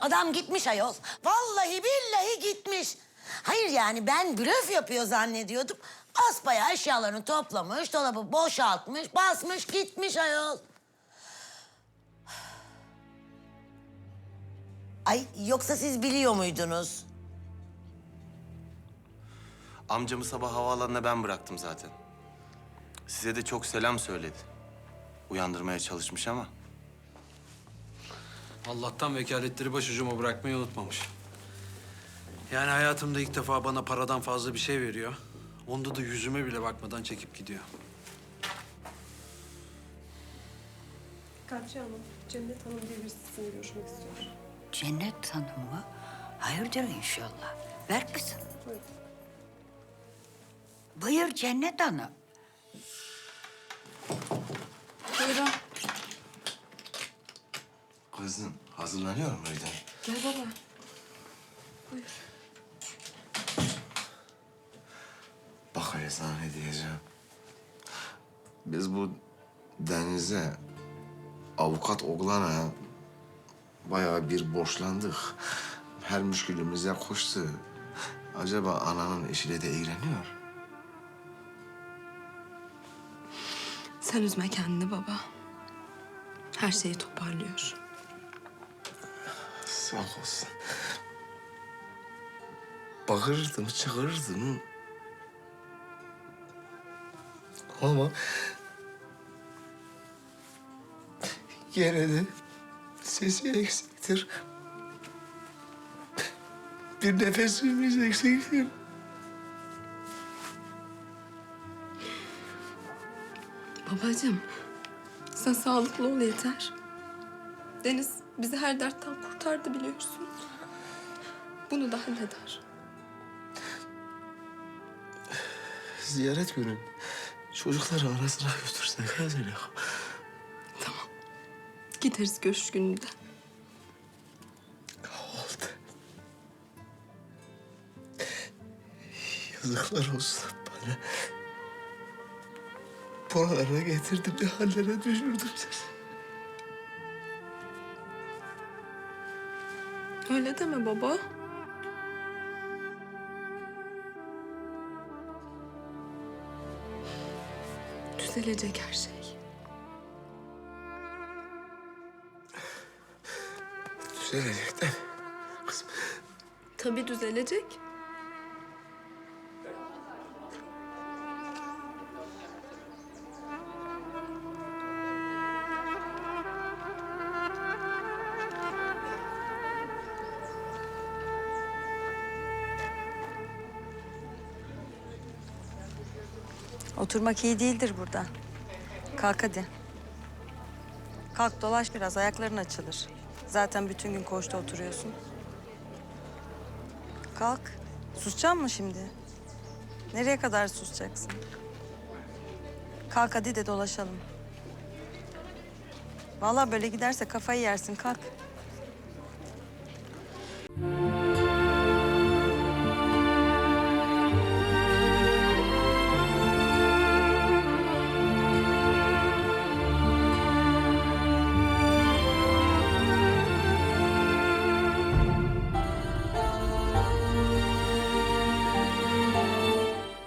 Adam gitmiş ayol. Vallahi billahi gitmiş. Hayır yani ben blöf yapıyor zannediyordum. Asbayağı eşyalarını toplamış, dolabı boşaltmış, basmış, gitmiş ayol. Ay yoksa siz biliyor muydunuz? Amcamı sabah havaalanına ben bıraktım zaten. Size de çok selam söyledi. Uyandırmaya çalışmış ama. Allah'tan vekaletleri başucuma bırakmayı unutmamış. Yani hayatımda ilk defa bana paradan fazla bir şey veriyor. Onda da yüzüme bile bakmadan çekip gidiyor. Kadriye Hanım, Cennet Hanım diye birisi sizinle görüşmek istiyor. Cennet Hanım mı? Hayırdır inşallah. Ver kızım. Buyurun. Buyur Cennet Hanım. Buyurun. Kızım hazırlanıyor mu öyle? Gel baba. Buyur. Bak hele sana ne diyeceğim. Biz bu denize, avukat oğlana bayağı bir borçlandık. Her müşkülümüze koştu. Acaba ananın eşiyle de ilgileniyor? Sen üzme kendini baba. Her şeyi toparlıyor. Sağ olsun. Bağırırdım, çağırırdım. Ama... Gene de sesi eksiktir. Bir nefesimiz eksiktir. Babacığım, sen sağlıklı ol yeter. Deniz bizi her dertten kurtardı biliyorsun. Bunu da halleder. Ziyaret günü çocukları arasına götürsek ha Zeliha. Tamam. Gideriz görüş gününde. Oldu. Yazıklar olsun bana. Buralara getirdim, ne hallere düşürdüm seni. Öyle deme baba. Düzelecek her şey. Düzelecek de kızım. Tabii düzelecek. Oturmak iyi değildir burada. Kalk hadi. Kalk dolaş biraz, ayakların açılır. Zaten bütün gün koğuşta oturuyorsun. Kalk. Susacaksın mı şimdi? Nereye kadar susacaksın? Kalk hadi de dolaşalım. Vallahi böyle giderse kafayı yersin. Kalk.